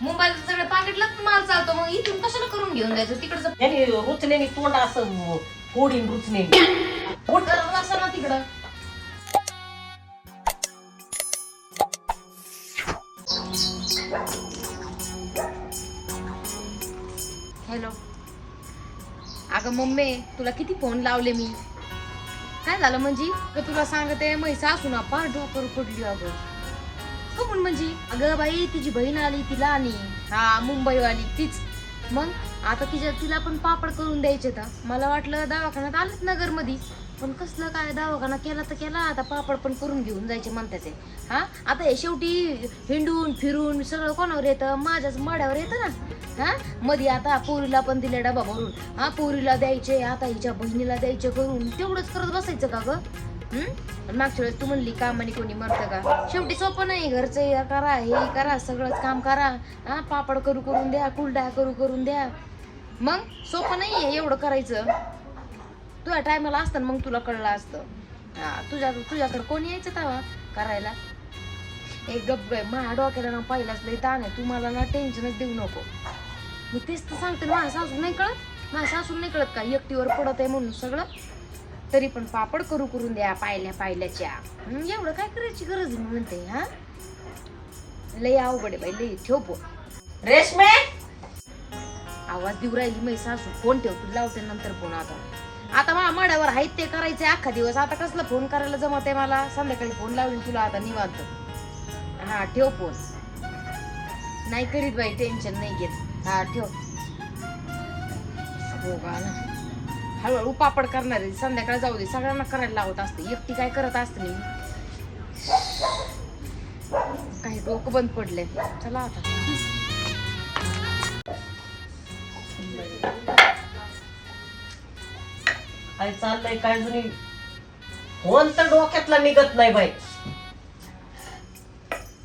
मुंबईला सगळं पाकिटलाच माल चालतो. मग इथून कशाला करून घेऊन जायचं? तिकडचं त्याने रुचनेने तोंड असं फोडीन करत बसा ना तिकडं. हॅलो. अगं मम्मी तुला किती फोन लावले मी? काय झालं म्हणजे अगं तुला सांगते मै सासू ना पार डोकर पडली अगं. कमून म्हणजे अगं बाई तिची बहीण आली तिला आणि हा मुंबईवाली तीच. मग आता तिच्या तिला पण पापड करून द्यायचे तर मला वाटलं दवाखान्यात आलंच नगरमध्ये पण कसलं काय दवाखाना केला तर केला आता पापड पण करून घेऊन जायचे म्हणतात ते. हा? आता हे शेवटी हिंडून फिरून सगळं कोणावर येतं? माझ्याच माड्यावर येतं ना. हा? मध्ये आता पोरीला पण दिले डबा भरून. हा पोरीला द्यायचे आता हिच्या बहिणीला द्यायचे करून. तेवढंच करत बसायचं का ग? हम्म? मागच्या वेळेस तू म्हणली कामाने कोणी मरतं का? शेवटी सोपं नाही घरचं हे करा हे करा सगळंच काम करा. हा पापड करू करून द्या कुलडा करू करून द्या. मग सोपं नाही आहे एवढं करायचं. तुझ्या टायमाला असतं ना मग तुला कळलं असतं. हा तुझ्या तुझ्याकडे कोणी यायचं तवा करायला. एक गप माझ्या डोक्याला ना पाहिलाच लई ताण आहे. तू मला ना टेन्शनच देऊ नको. मी तेच तर सांगते ना, माझ्या सासू नाही कळत? माझ्या सासू नाही कळत का? एकटीवर पडत आहे म्हणून सगळं? तरी पण पापड करू करून द्या पायल्या पायल्याच्या एवढं काय करायची गरज म्हणते हा? लई अवघड आहे बाई लई ठेव पो रेशमे! आवाज देऊ राहिली मै सासू फोन ठेव तू लावते नंतर फोन आता. आता मला माड्यावर आहेत ते करायचे अख्खा दिवस आता कसलं फोन करायला जमत आहे मला? संध्याकाळी फोन लावून तुला आता निवांत. हा ठेव फोन नाही करीत बाई टेन्शन नाही घेत. हा ठेव. हो का ना हळूहळू पापड करणार आहे. संध्याकाळ जाऊ दे. सगळ्यांना करायला लावत असते. एकटी काय करत असते मी? काही डोकं बंद पडले चला आता. काय चाललंय? काय जुनी? फोन तर डोक्यातला निघत नाही बाई.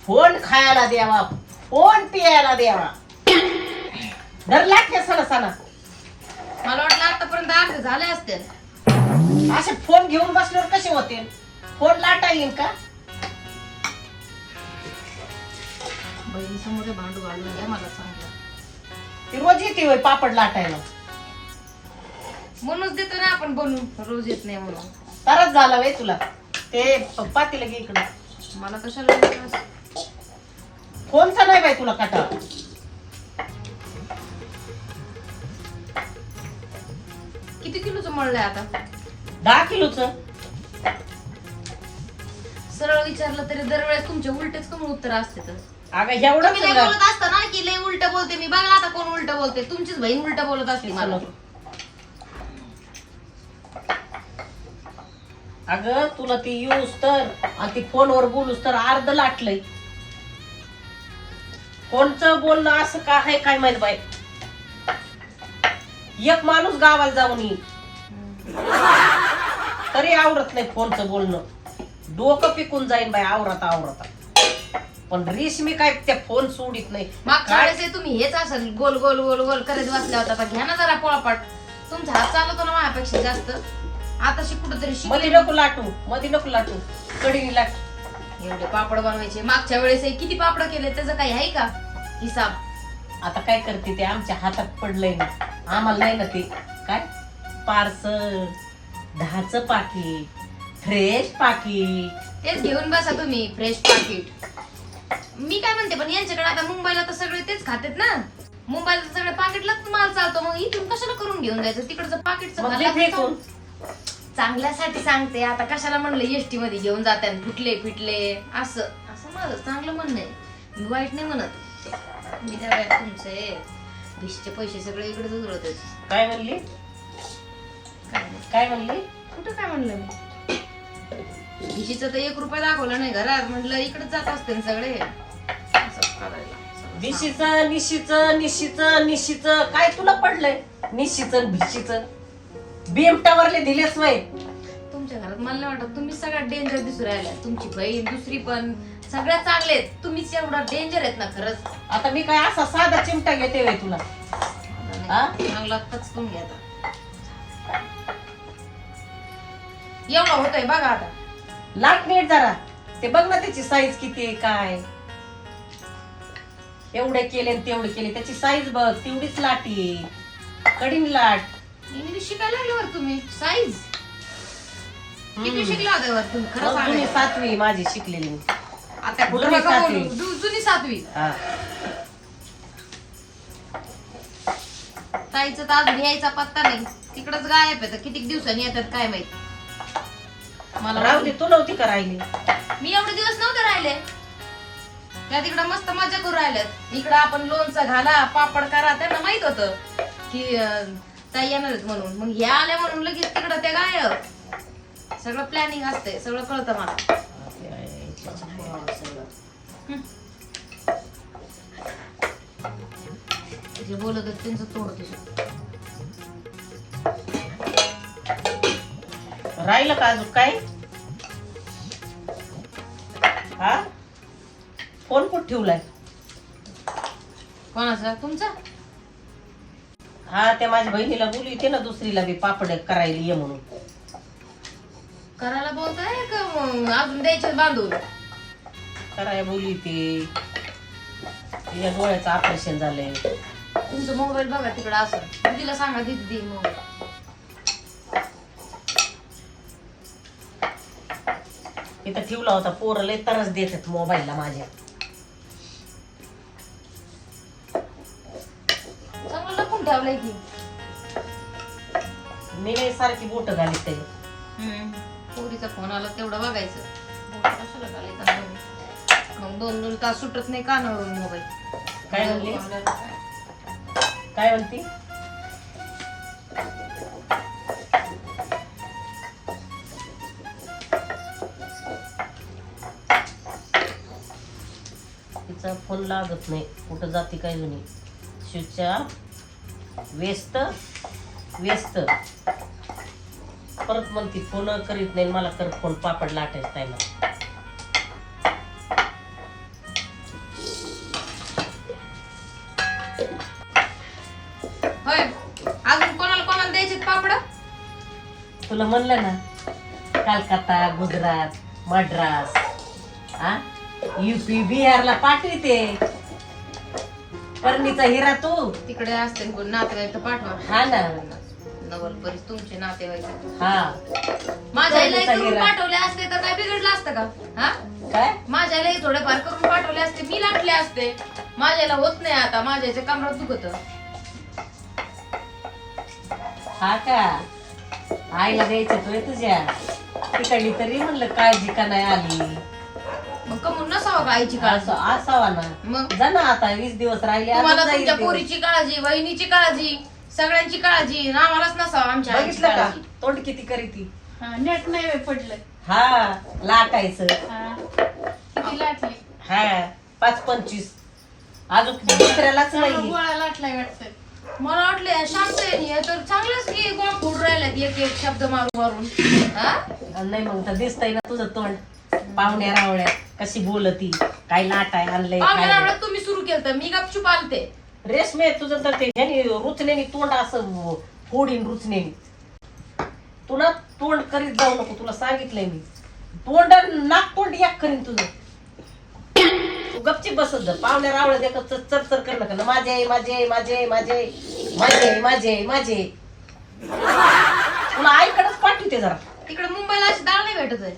फोन खायला द्यावा. फोन पियाला द्यावा. धरला सणा सणा मला वाटलं आतापर्यंत अर्धे झाले असते असे फोन घेऊन बसल्यावर कसे होते फोन लाटा येईल का? बहिणी समोर भांडू घालून घ्या मला सांगलं ती रोज येते होय पापड लाटायला. म्हणूनच देतो ना आपण बनवून रोज येत नाही म्हणून. तरच झाला वे तुला. ते पातीला घे इकडं. मला कशाला? फोनचा नाही बाई तुला काटा किती किलोचं मळलंय आता? दहा किलोच. सरळ विचारलं तरी दरवेळेस तुमचे उलटेच कमी उत्तर असते तर. अगं एवढं तुम्ही लय बोलत असता ना की लय उलट बोलते. मी बघा आता कोण उलट बोलते. तुमचीच बहीण उलट बोलत असते मला. अगं तुला ती यूज तर आणि ती फोनवर बोलूस तर अर्ध लाटलंय. कोणचं बोलणं असं का आहे काय माहीत बाई. एक माणूस गावाला जाऊन येईल. तरी आवडत नाही फोनचं बोलणं. डोकं पिकून जाईन बाई आवरत आवरत. पण रेशमी काय त्या फोन सोडित नाही. मागच्या काय? वेळेस तुम्ही हेच असेल. गोल गोल गोल गोल करत बसल्या होता आता घ्या ना जरा पोळपाट. तुमचा हात चालवतो ना माझ्यापेक्षा जास्त. आता शिक कुठंतरी मध्ये शिकले नको लाटू मध्ये नको लाटू. कडीने लाट. एवढे पापड बनवायचे. मागच्या वेळेस हे किती पापड केले? त्याचं काही आहे का? हिसाब. आता काय करते ते आमच्या हातात पडलंय ना. आम्हाला नाही ना ते काय? पार्सल दहाच पाकिट फ्रेश पाकिट. तेच घेऊन बसा तुम्ही फ्रेश पाकिट. मी काय म्हणते पण यांच्याकडे आता मुंबईला तर सगळे तेच खातेत ना. मुंबईला तर सगळे पाकिटलाच माल चालतो मग इथून कशाला करून घेऊन जायचं? तिकडचं पाकिटचं मग ते घालायचं फेकून चांगल्यासाठी सांगते आता कशाला म्हणलं एसटी मध्ये घेऊन जाते फुटले फिटले असं. असं माझं चांगलं म्हणणं आहे. मी वाईट नाही म्हणत. मी त्या वेळेस तुमचे भिशीचे पैसे सगळे इकडे उरत काय म्हणली? काय नाही. काय म्हणली? कुठं काय म्हणलं मी? भिशीचं तर एक रुपया दाखवलं नाही घरात म्हटलं इकडे जात असते ना सगळे. असं करायला. भिशीच निशीच निशीच निशीच. काय तुला पडलंय? निशीच भिशीच. बिमटावरले दिलेच नाही तुमच्या घरात मला नाही वाटत तुम्ही सगळ्यात डेंजर दिसू राहिल्या. तुमची बहीण दुसरी पण. सगळ्यात चांगले तुम्हीच एवढा डेंजर आहेत ना खरंच. आता मी काय असा साधा चिमटा घेते तुला? हा? चांगला कचकून घ्या आता. एवढा होतोय बघा आता. लाट नीट जरा. ते बघ ना त्याची साईज किती आहे काय? एवढे केले आणि तेवढे केले. त्याची साईज बघ तेवढीच लाटी कडीन लाट. इंग्लिश शिकायला लागले वर तुम्ही. साईज किती शिकला होता वर तुम्ही? खरं मग जुनी सांगा सातवी माझी शिकलेली. आता कुठं जुनी नका सातवी. बोलू. जु- जुनी सातवी. हा. ताईचं तर अजून यायचा पत्ता नाही. तिकडच गायब आहे तर किती दिवसांनी येतात काय माहीत? मला राहू दे तू नव्हती का राहिली? मी एवढे दिवस नव्हते राहिले. त्या तिकडं मस्त मजा करू राहिल्यात. इकडं आपण लोणचं घाला पापड करा त्यांना माहीत होतं की अं, ताई येणार आहेत म्हणून. मग हे आल्या म्हणून लगेच तिकडं त्या गायब. सगळं प्लॅनिंग असते सगळं कळतं मला. जे बोलत होते त्यांचं तोड तसं राहिलं का अजून काय हा? फोन कुठं ठेवलाय? कोणाचा? तुमचा? हा त्या माझ्या बहिणीला बोलली ते ना दुसरीला बी पापड करायला ये म्हणून. करायला बोलताय का अजून द्यायचे बांधून. करायला बोलली ते. तिच्या डोळ्याचं ऑपरेशन झालंय. तुमचं मोबाईल बघा तिकडे असं. दीदीला सांगा दीदी दे मोबाईल इथं ठेवला होता पोरं लय तरच देतात मोबाईलला माझ्या. चांगलं लपून ठेवलंय की? मी नाही सारखी बोट घालीत पोरीचा फोन आला तेवढं बघायचं. बोटं कशाला घालायचं? दोन दोन तास सुटत नाही कानावरून मोबाईल? काय म्हणली? काय म्हणती? तिचा फोन लागत नाही. कुठं जाते काय जुनी शिवच्या व्यस्त व्यस्त. परत म्हणती फोन करीत नाही मला कर फोन पापड लाटायचं टायमा तुला म्हणलं ना कलकत्ता गुजरात मद्रास हा युपी बिहारला पाठविते करणीचा हिरा तू. तिकडे असते कोण नातेवाईक तर पाठवा. हा ना. नवल तुमचे नातेवाईक हा. माझ्या आईला करून. पाठवले असते तर काय बिघडलं असतं का? हा? काय? माझ्या आईला थोडेफार करून पाठवले असते. मी लाटले असते. माझ्या आईला होत नाही आता. माझ्या आईच्या कमरात दुखत. हा का? आईला द्यायचं तुय तुझ्या. तिकडली तरी म्हणलं काळजी का नाही आली. मग कमून नसावं का आईची काळजी? असं असावा ना. मग? जा ना आता वीस दिवस राहिले आता तुम्हाला जाईल तुमच्या दिवस. पोरीची काळजी वहिनीची काळजी सगळ्यांची काळजी आणि आम्हालाच नसावं आमच्या आईची बघितलं का? काळजी. तोंड किती करीती हा नेट नाही होय पडलं. हा लाटायचं. हा किती लाटली? हा पाच पंचवीस. अजून दुसऱ्यालाच नाही गोळा लाटलाय वाटतं. मला वाटलं शांत आहे तर चांगलंच की गोळ फुड राहिल्यात एक एक शब्द मारून मारून. हा? नाही मग तर दिसतंय ना तुझं तोंड. पाहुण्या रावळ्या कशी बोलती काय आणलंय पाहुण्या काय रावळ्यात तुम्ही सुरू केलं मी गपचूप आलते. रेशमे तुझं तर ते ह्यानी रुचण्यानी तोंड असं फोडीन रुचण्यानी तू ना तोंड करीत जाऊ नको तुला सांगितलंय मी. तोंड नाक तोंड एक करीन तुझं. बसत जा. पाहुण्या रावळ्या देखत चरचर कर नका माझे आहे, माझे आहे, माझे आहे, माझे. आहे, माझे आहे, माझे आहे, माझे. आहे. तुला आईकडेच पाठवते जरा. तिकडे मुंबईला अशी डाळ नाही भेटत आहे.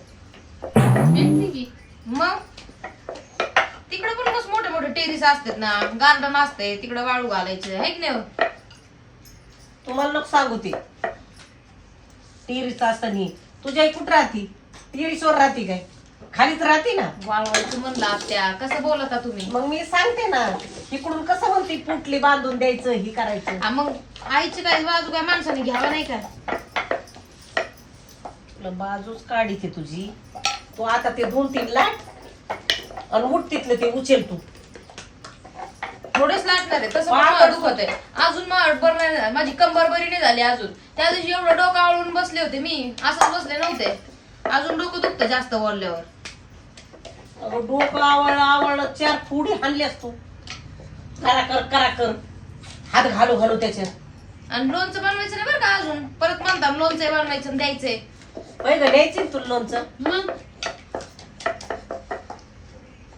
की? मग? तिकडे पण मस्त मोठे मोठे टेरिस असतात ना गार्डन असते तिकडे वाळू घालायचे है की नाही हो? तुम्हाला नको सांगू ते. टिरीच असताना तुझ्या आई कुठं राहती? टिरीसवर राहती काय? खालीच राहती ना. वाळवायचं म्हणलं आत्या. कसं बोलता तुम्ही? मग मी सांगते ना इकडून कसं म्हणते पुटली बांधून द्यायचं ही करायचं. मग आईची काय बाजू काय माणसाने घ्यावा नाही का? तुला बाजूच काढी ते तुझी. तू आता ते दोन तीन लाट आणि उठ तिथलं ते उचल तू. थोडेच लाटणार आहे. तसं पाय पण मला पडतो. दुखत आहे. अजून मला बरं नाही. झालं. माझी कंबर बरी नाही झाली अजून. त्या दिवशी एवढं डोकं आवळून बसले होते मी. असंच बसले नव्हते. अजून डोकं दुखतं जास्त बोलल्यावर अगं डोकं आवळ आवळ चार फुडी हाणल्यास तू करा कर करा कर. हात घालू घालू त्याच्यात आणि लोणचं बनवायचं नाही बरं का अजून? परत म्हणता लोणचं बनवायचं आणि द्यायचंय. होय ग ना तुला लोणचं? मग?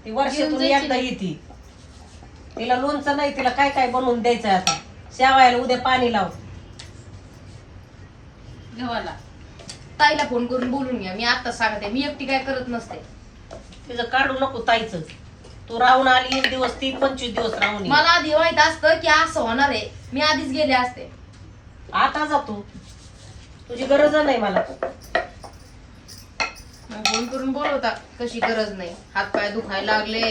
ती वर्षातून घेऊन जायची एकदा ना. येते. तिला लोणचं नाही तिला काय काय बनवून द्यायचं आता? शेवायला उद्या पाणी लाव. गव्हाला ताईला फोन करून बोलून घ्या. मी आता सांगते. मी एकटी काय करत नसते. तिचं काढू नको ताईचं. तू राहून आली एक दिवस ती पंचवीस दिवस राहून ये. मला आधी माहीत असतं की असं होणार आहे. मी आधीच गेले असते. आता जातो तुझी गरज नाही मला. मग फोन करून बोलवता. कशी गरज नाही. हात पाय दुखायला लागले.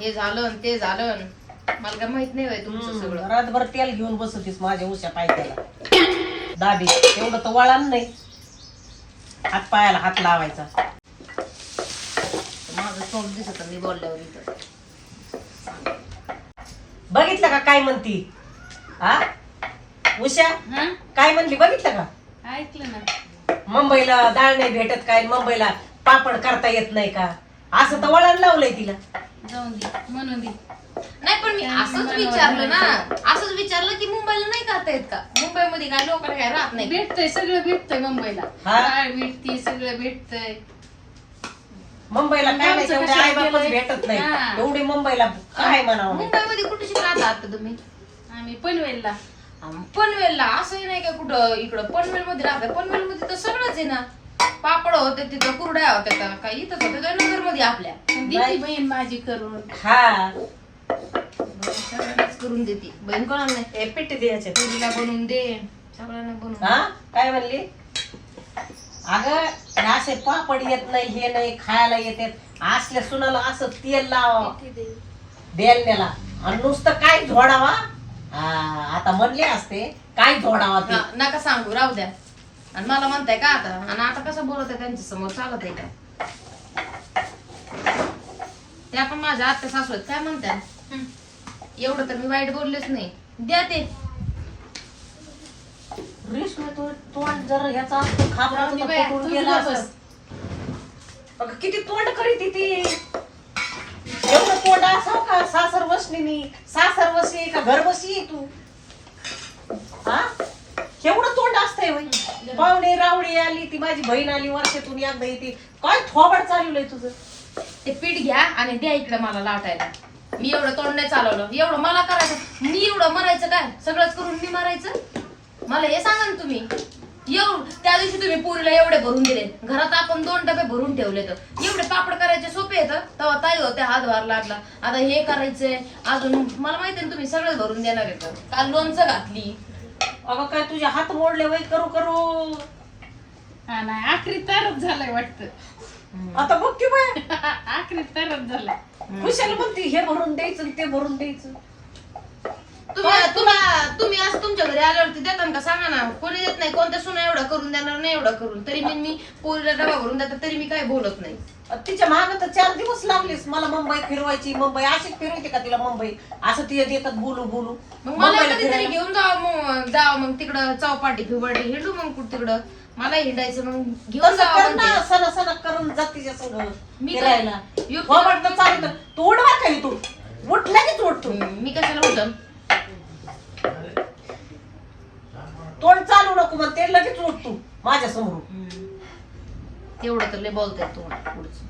हे झालं ते झालं. मला काय माहीत नाही होय तुमचं सगळं. रातभर तेल घेऊन बसतीस माझ्या उशा पायथ्याला. दाबी. एवढं तर वळण नाही. हात पायाला हात लावायचा. दिसत मी बोलल्यावर इथं. बघितलं का काय म्हणती? हा उषा हा? काय म्हणली बघितलं का? ऐकलं ना. मुंबईला डाळ नाही भेटत काय? मुंबईला पापड करता येत नाही का? असं तर वळण लावलंय तिला. जाऊन दे म्हणून दे. नाही पण मी असंच विचारलं ना. असंच विचारलं की मुंबईला नाही करता येत का? मुंबईमध्ये काय लोकांना काय राहत नाही. भेटतंय सगळं भेटतंय मुंबईला. हा? डाळ भेटती सगळं भेटतंय. मुंबईला काय नाही आमचं तेवढे कशाला आई बापच? भेटत नाही. हा. एवढी मुंबईला काय म्हणावं? मुंबईमध्ये कुठे शिकला आता तुम्ही? आम्ही पनवेलला. आम- पनवेलला असंही नाही का कुठं इकडं? पनवेल मध्ये राहतं पनवेल मध्ये तर सगळंच आहे ना. पापड होते तिथं कुरड्या होत्या का काही इथंच होते नगरमध्ये आपल्या. दिली बहीण माझी करून. हा. सगळ्यांनाच करून देते. बहीण कोणाला नाही? पिठी द्यायचे पुरीला बनवून दे. सगळ्यांना बनवून हा? काय म्हणली? अगं असे पापड येत नाही हे नाही खायला येते. असल्या सुनाला असं तेल लावा. बेलण्याला. आणि नुसतं काय झोडावा? आता म्हणले असते काय झोडावा ते? हा, नका सांगू राहू द्या. आणि मला म्हणताय का आता? आणि आता कसं बोलत आहे त्यांच्यासमोर चालत आहे का त्या पण माझ्या आत्या सासू आहेत काय म्हणत्या? हं. एवढं तर मी वाईट बोललेच नाही. द्या ते. रेशमी तू तोंड जर ह्याचा खाबरा दे बाया, गेला असतं. अगं किती तोंड करीत ती. एवढं तोंड असाव का सासर वसनीनी? सासर वशी का घर बसी आहे तू? हा? एवढं तोंड असतंय बाई. पाहुणे रावडी आली ती माझी बहीण आली वर्षातून एकदा येते. काय थोबड चालवलंय तुझं? ते पीठ घ्या आणि द्या इकडे मला लाटायला. मी एवढं तोंड नाही चालवलं. एवढं मला करायचं. मी एवढं मरायचं काय? सगळंच करून मी मरायचं? मला हे सांगा ना तुम्ही. एवढ त्या दिवशी तुम्ही पुरीला एवढे भरून दिले. घरात आपण दोन डबे भरून ठेवले तर एवढे पापड करायचे सोपे येतं तेव्हा ताई होते हातभार लागला. आता हे करायचंय. अजून मला माहिती आहे ना तुम्ही सगळं भरून देणार येतं काल लोणचं घातली. अगं काय तुझे हात मोडले वय? करू करू. हा नाही आखरी तरच झालंय वाटतं. आता बघ की बाय. आखरी तरच झालंय. खुशाला म्हणते हे भरून द्यायचं आणि ते भरून द्यायचं. तुम्ही तुला तुम्ही आज तुमच्या घरी आल्यावरती देता का? सांगा ना. कोणी देत नाही. कोणत्या सुना एवढं करून देणार नाही एवढं करून. तरी मी मी पोरीला डबा भरून देतात तरी मी काय बोलत नाही. तिच्या माग तर चार दिवस लागलेस मला मुंबईत फिरवायची. मुंबई अशीच फिरवायची का तिला मुंबई? असं तिच्या देतात बोलू बोलू. मग मला मुंबईला कधीतरी फिरायला. घेऊन जावं मग. जावं मग तिकडं चौपाटी फिवपाटी हिंडू मग कुठं तिकडं? मला हिंडायचं मग. घेऊन तसं जावं कर ना. म्हणते. सणा सणा करून जातीच्या संग मी फिरायला. काय- यो- हो वाटतं चालत. तू उडवा काही तू. उठ लगेच उठ तू. हम्म, मी कशाला होतं तोंड चालू नको मग ते लगेच उठ तू माझ्यासमोर तेवढं तर लय बोलताय तू पुढचं.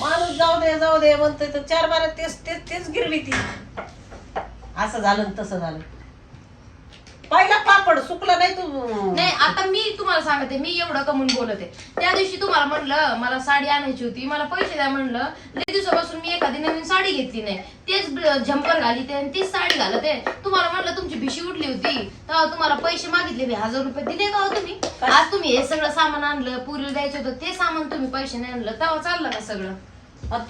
माणूस जाऊ दे जाऊ दे म्हणतोय तर चार बारा तेच तेच तेच गिरवी ती. असं झालं आणि तसं झालं. पहिला पापड सुकला नाही तू. नाही आता मी तुम्हाला सांगते मी एवढं कमून बोलते. त्या दिवशी तुम्हाला म्हणलं मला साडी आणायची होती मला पैसे द्या म्हणलं दिवसापासून मी एखादी नवीन साडी घेतली नाही. तेच झंपर घाली ते तीच साडी घालते तुम्हाला म्हणलं तुमची भिशी उठली होती. तेव्हा तुम्हाला पैसे मागितले मी हजार रुपये दिले का हो तुम्ही? आज तुम्ही हे सगळं सामान आणलं पुरीला द्यायचं होतं ते सामान तुम्ही पैसे नाही आणलं. तेव्हा चाललं का सगळं?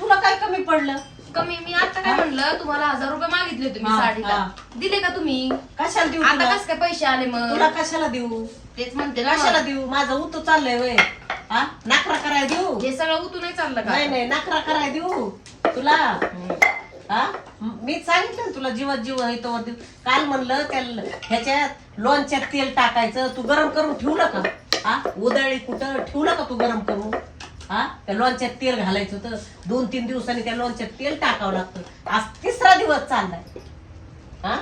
तुला काय कमी पडलं? कमी मी आता काय म्हणलं तुम्हाला हजार रुपये मागितले होते मी हा, साडीला. दिले का तुम्ही? कशाला देऊ आता कस काय पैसे आले मग? तुला कशाला देऊ? तेच म्हणते कशाला. देऊ? माझं उतू चाललंय वय. हा? नाकरा कराय देऊ? हे सगळं उतू नाही चाललं का? नाही नाही नाकरा कराय देऊ. तुला? हा? मी सांगितलं ना तुला जीवात जीव येतो काल म्हणलं त्या ल- ह्याच्यात लोणच्यात तेल टाकायचं तू गरम करून ठेवलं का हा? उदळी कुठं ठेवलं का तू गरम करून. हा? त्या लोणच्यात तेल घालायचं होतं. दोन तीन दिवसांनी त्या लोणच्यात तेल टाकावं लागतं. आज तिसरा दिवस चाललाय. हा?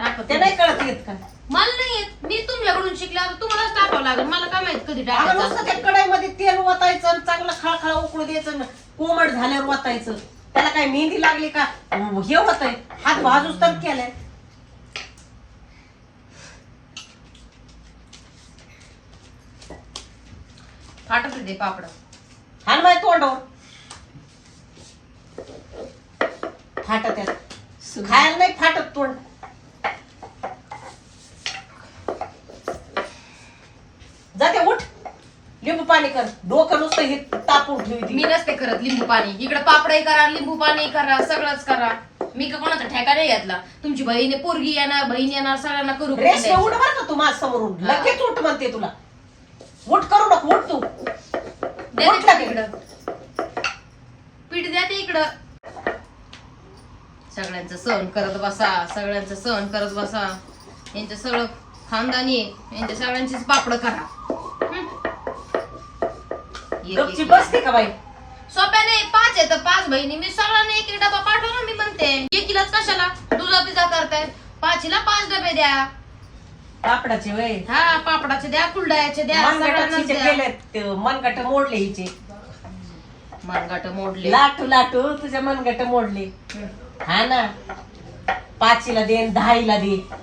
टाकत ते नाही कळत येत का? मला नाही येत. मी तुमच्याकडून शिकले आता तुम्हालाच टाकावं लागेल. मला काय माहीत कधी अगं नुसतं कढईमध्ये तेल ओतायचं आणि चांगलं खळखळा उकळू द्यायचं आणि कोमट झाल्यावर ओतायचं. त्याला काय मेहंदी लागली का? हे होत आहे हात भाजूच तर केलाय. फाटत ते पापड. हान बाय तोंडावर. फाटत आहे. खायला नाही फाटत तोंड. जाते उठ. लिंबू पाणी कर. डोकं नुसतं हे तापून मी नसते करत लिंबू पाणी. इकडे पापडही करा लिंबू पाणी करा सगळंच करा. मी का कोणाचा ठेका नाही घेतला? तुमची बहीण पोरगी येणार बहीण येणार सगळ्यांना करू रेशमे. उठ बरं का तू माझ्या समोरून हा. लगेच उठ म्हणते तुला. उठ करू नको उठ तू. द्या उठ. इकडं पीठ द्या ते इकडं. सगळ्यांचं सहन करत बसा सगळ्यांचं सहन करत बसा. यांचं सगळं खानदानी आहे. यांच्या सगळ्यांचीच पापड करा. गपची एक- बसते का बाई? सोप्याने पाच आहे तर पाच बहिणी. मी सगळ्यांना एक डबा पाठवा ना मी म्हणते एकीलाच कशाला? दुधा पिझा करताय. पाचीला पाच डबे द्या. पापडाचे वय. हा पापडाचे द्या कुलडायाचे द्या सगळ्यांनाच द्या. केले ते मनगट मोडले हिचे. मनगाट मोडले. लाटू लाटू तुझ्या मनगट मोडले. हं. हा ना. पाचीला दे आणि दहाईला दे.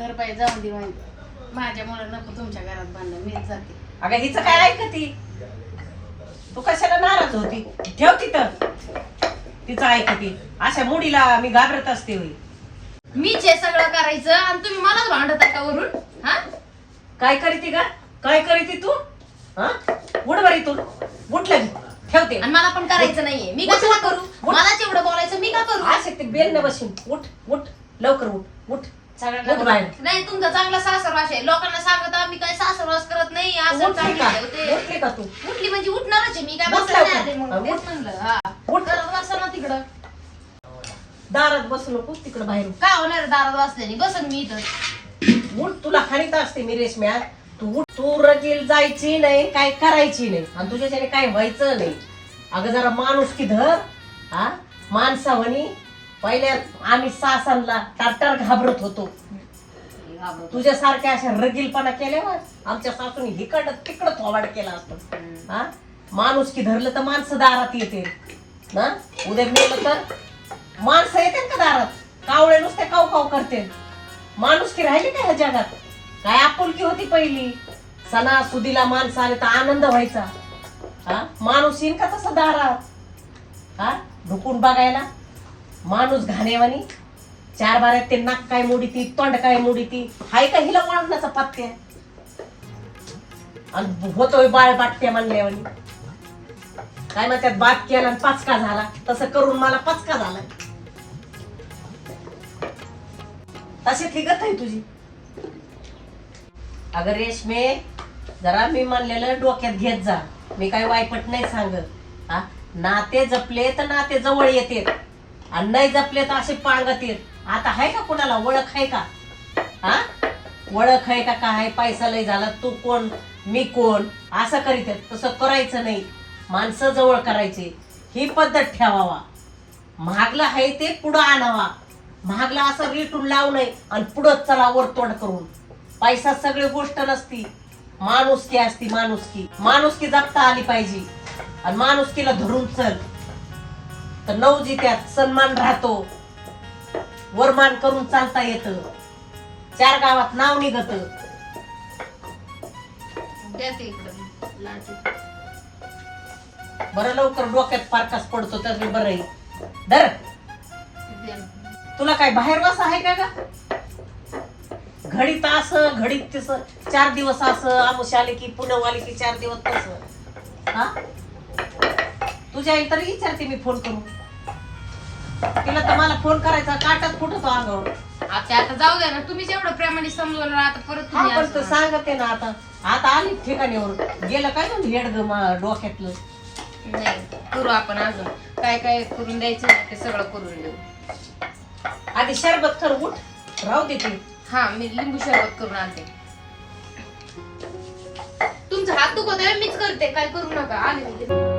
तर बाई जाऊन दे माझ्या मुलं नको तुमच्या घरात बांधलं मीच जाते. अगं हिचं काय ऐकती? तू कशाला नाराज होती? ठेव तिथं. तिचं ऐकती. अशा मुडीला मी घाबरत असते होई मीच हे सगळं करायचं आणि तुम्ही मलाच भांडत का वरून? हा? काय करीती का काय करीती तू? हा? उठ बरी तू उठ लगी. ठेवते आणि मला पण करायचं नाहीये. मी कशाला करू? मलाच एवढं बोलायचं मी का करू? असे ते बेल न बसून उठ उठ. लवकर उठ. उठ. सगळ्यांना उठ बाहेर. नाही तुमचा चांगला सासरवास आहे. लोकांना सांगत आम्ही काय सासरवास करत नाही. असं उठली चांगलं का? आहे ते. उठली का तू? उठली म्हणजे उठणारच आहे. मी काय उठ बसणार नाही लवकर. आले मग तेच उठ. म्हणलं हा. उठ. करत बसा ना तिकडं. दारात बसू नको तिकडे बाहेर काय होणार दारात वाचल्याने बसन मी इथं. उठ तुला खाणीत असते मी रेशम्या तू उठ. तू रगील जायची नाही काय करायची नाही. आणि तुझ्याच्याने काय व्हायचं नाही. अगं जरा माणूस की धर हा. माणसावणी पहिल्या आम्ही सासांना टारटार घाबरत होतो. तुझ्यासारख्या अशा रगीलपणा केल्यावर आमच्या सासूने हिकडं तिकडं थोबाड केला असतो. हा? माणूस की धरलं तर माणसं दारात येते. ना उद्या मेलं तर माणसं येते का दारात? कावळे नुसते काव काव करते. माणूस की राहिली का ह्या जगात? काय आपुलकी होती पहिली? सणा सुदीला माणसं आले तर आनंद व्हायचा. हा? माणूस येईन का तसं दारात? हा? ढुकून बघायला? माणूस घाणेवानी चार बारा ते नाक काय मोडीती तोंड काय मोडीती हाय का हिला ओळखण्याचा पत्त्या आणि होतोय बाळ बाटक्या म्हणल्यावानी काय मग त्यात बात केला आणि पाचका झाला. तसं करून मला पाचका झाला. तशी गत आहे तुझी. अगं रेशमे जरा मी म्हणलेलं डोक्यात घेत जा. मी काय वायपट नाही सांगत. हा? नाते जपले तर नाते जवळ येते. आणि नाही जपले तर असे पांगतील. आता आहे का कोणाला ओळख आहे का? हा? ओळख आहे का काय? पैसा लय झाला तू कोण? मी कोण? असं करीत तसं करायचं नाही. माणसं जवळ करायचे. ही पद्धत ठेवावा. महागला आहे ते पुढं आणावा. महागला असं रिटून लावू नये आणि पुढं चला वरतोड करून. पैसा सगळी गोष्ट नसती. माणुसकी असती माणुसकी. माणुसकी जपता आली पाहिजे. आणि माणुसकीला धरून चल. तर नऊ जित्यात सन्मान राहतो. वरमान करून चालता येत. चार गावात नाव निघत. बरं लवकर डोक्यात पारकास पडतो तर बरं आहे. धर. तुला काय बाहेर बस आहे का घडीत असं घडीत तस चार दिवस असं आमुष आले की पुण्याव आले की चार दिवस तस. हा? तुझ्या आई तरी विचारते मी फोन करून. तिला तर मला फोन करायचा काटात फुटतो अंगावर. आता आता जाऊ द्या ना तुम्हीच एवढं प्रेमाने समजवलं आता परत हा तुम्ही पण असं तर सांगते ना आता. आता आली ठिकाणीवर गेलं काय ना हेड ग मा- डोक्यातलं? नाही करू आपण अजून. काय काय करून द्यायचं ते सगळं करून देऊ. आधी शरबत कर उठ. राहू दे ते. हा मी लिंबू शरबत करून आणते. तुमचा हात दुखत आहे मीच करते. काय करू नका. आले मी.